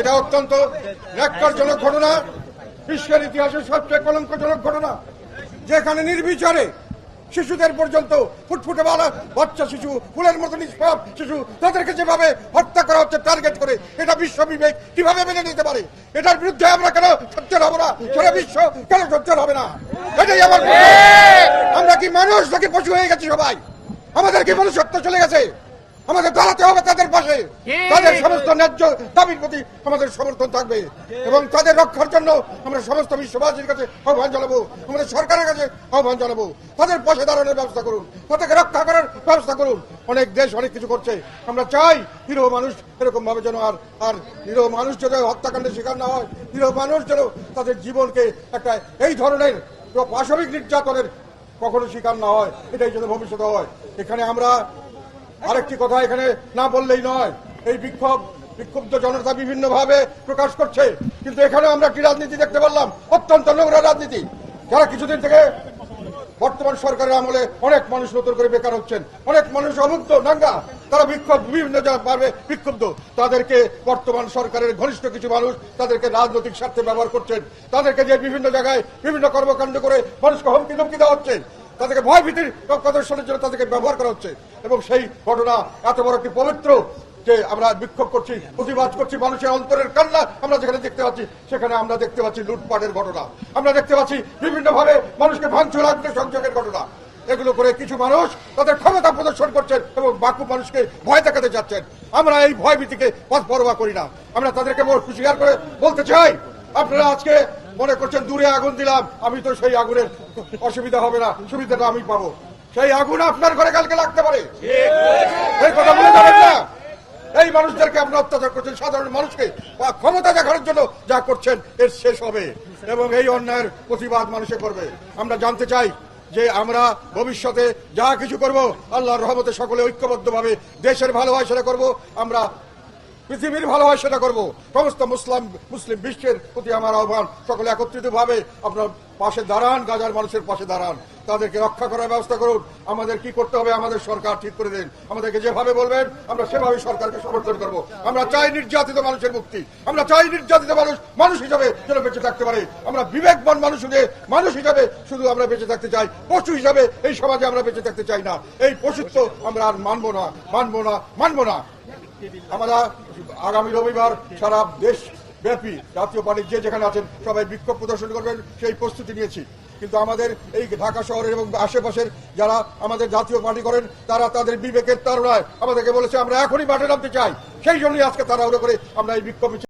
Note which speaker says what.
Speaker 1: এটা অত্যন্ত ন্যাক্কারজনক ঘটনা। বিশ্বের ইতিহাসের সবচেয়ে কলঙ্কজনক ঘটনা। যেখানে নির্বিচারে শিশুদের পর্যন্ত ফুটফুটে বালা বাচ্চা শিশু ফুলের মতো নিষ্পাপ শিশু তাদেরকে যেভাবে হত্যা করা হচ্ছে টার্গেট করে এটা বিশ্ব বিবেক কীভাবে মেনে নিতে পারে? এটার বিরুদ্ধে আমরা কেন সচ্চর হব না? সারা বিশ্ব কেন সচ্চর হবে না? এটাই আমার আমরা কি মানুষ নাকি পশু হয়ে গেছি সবাই? আমাদের কি মনুষ্যত্ব চলে গেছে? আমাদের দাঁড়াতে হবে তাদের পাশে। তাদের সমস্ত ন্যায্য দাবির প্রতি আমাদের সমর্থন থাকবে। এবং তাদের রক্ষার জন্য আমরা সমস্ত বিশ্ববাসীর কাছে আহ্বান জানাব আমাদের সরকারের কাছে আহ্বান জানাব। তাদের পাশে দাঁড়ানোর ব্যবস্থা করুন তাদেরকে রক্ষা করার ব্যবস্থা করুন। অনেক দেশ অনেক কিছু করছে। আমরা চাই হিরো মানুষ এরকম ভাবে যেন আর আর হিরো মানুষ যেন হত্যাকাণ্ডের শিকার না হয় হিরো মানুষ যেন তাদের জীবনকে একটা এই ধরনের পাশবিক নির্যাতনের কখনো শিকার না হয় এটাই যেন ভবিষ্যতে হয়। এখানে আমরা আরেকটি কথা এখানে না বললেই নয়। এই বিক্ষোভ, বিক্ষুব্ধ জনতা বিভিন্ন ভাবে প্রকাশ করছে। কিন্তু এখানে আমরা একটি রাজনীতি দেখতে পারলাম? অত্যন্ত নোংরা রাজনীতি। যারা কিছুদিন থেকে বর্তমান সরকারের আমলে অনেক মানুষ নতুন করে বেকার হচ্ছেন, অনেক মানুষ অমুক্ত নাঙ্গা। তারা বিক্ষোভ, বিভিন্ন পারবে বিক্ষুব্ধ। তাদেরকে বর্তমান সরকারের ঘনিষ্ঠ কিছু মানুষ তাদেরকে রাজনৈতিক স্বার্থে ব্যবহার করছেন। তাদেরকে যে বিভিন্ন জায়গায় বিভিন্ন কর্মকাণ্ড করে মানুষকে হুমকি ধমকি দেওয়া হচ্ছে। তাদেরকে ভয় ভীতির প্রদর্শনের জন্য তাদেরকে ব্যবহার করা হচ্ছে। এবং সেই ঘটনা এত বড় একটি পবিত্র যে আমরা বিক্ষোভ করছি, প্রতিবাদ করছি, মানুষের অন্তরের কান্না আমরা যেখানে দেখতে পাচ্ছি, সেখানে আমরা দেখতে পাচ্ছি লুটপাটের ঘটনা। আমরা দেখতে পাচ্ছি বিভিন্ন ভাবে মানুষকে ভাঙচুর সংযোগের ঘটনা। এগুলো করে কিছু মানুষ তাদের ক্ষমতা প্রদর্শন করছেন এবং বাকু মানুষকে ভয় দেখাতে যাচ্ছেন আমরা এই ভয় ভীতিকে পথ পরোয়া করি না। আমরা তাদেরকে হুঁশিয়ার করে বলতে চাই, আপনারা আজকে মনে করছেন দূরে আগুন দিলাম, আমি তো সেই আগুনের অসুবিধা হবে না, সুবিধাটা আমি পাবো। সেই আগুন আপনার ঘরে কালকে লাগতে পারে। এই কথা বলে যাবেন না? এই মানুষদেরকে আপনারা অত্যাচার করছেন সাধারণ মানুষকে ক্ষমতা দেখানোর জন্য যা করছেন, এর শেষ হবে এবং এই অন্যায়ের প্রতিবাদ মানুষে করবে। আমরা জানতে চাই যে আমরা ভবিষ্যতে যা কিছু করব, আল্লাহর রহমতে সকলে ঐক্যবদ্ধভাবে দেশের ভালোবাসা করব। আমরা পৃথিবীর ভালো হয় সেটা করব। সমস্ত মুসলাম, মুসলিম বিশ্বের প্রতি আমার আহ্বান। সকলে একত্রিত ভাবে আপনার পাশে দাঁড়ান, গাজার মানুষের পাশে দাঁড়ান। তাদেরকে রক্ষা করার ব্যবস্থা করুন। আমাদের কি করতে হবে আমাদের সরকার ঠিক করে দেন। আমাদেরকে যেভাবে বলবেন, আমরা সেভাবে সরকারকে সমর্থন করব। আমরা চাই নির্যাতিত মানুষের মুক্তি। আমরা চাই নির্যাতিত মানুষ মানুষ হিসাবে যেন বেঁচে থাকতে পারে। আমরা বিবেকবান মানুষ হয়ে মানুষ হিসাবে শুধু আমরা বেঁচে থাকতে চাই। পশু হিসাবে এই সমাজে আমরা বেঁচে থাকতে চাই না। এই পশুত্ব আমরা আর মানবো না মানবো না মানবো না। আমরা আগামী রবিবার সারা দেশ ব্যাপী জাতীয় পার্টির যে যেখানে আছেন, সবাই বিক্ষোভ প্রদর্শন করবেন, সেই প্রস্তুতি নিয়েছি। কিন্তু আমাদের এই ঢাকা শহরের এবং আশেপাশের যারা আমাদের জাতীয় পার্টি করেন, তারা তাদের বিবেকের তারণায় আমাদেরকে বলেছে, আমরা এখনই মাঠে নামতে চাই। সেই জন্যই আজকে তারা করে আমরা এই বিক্ষোভ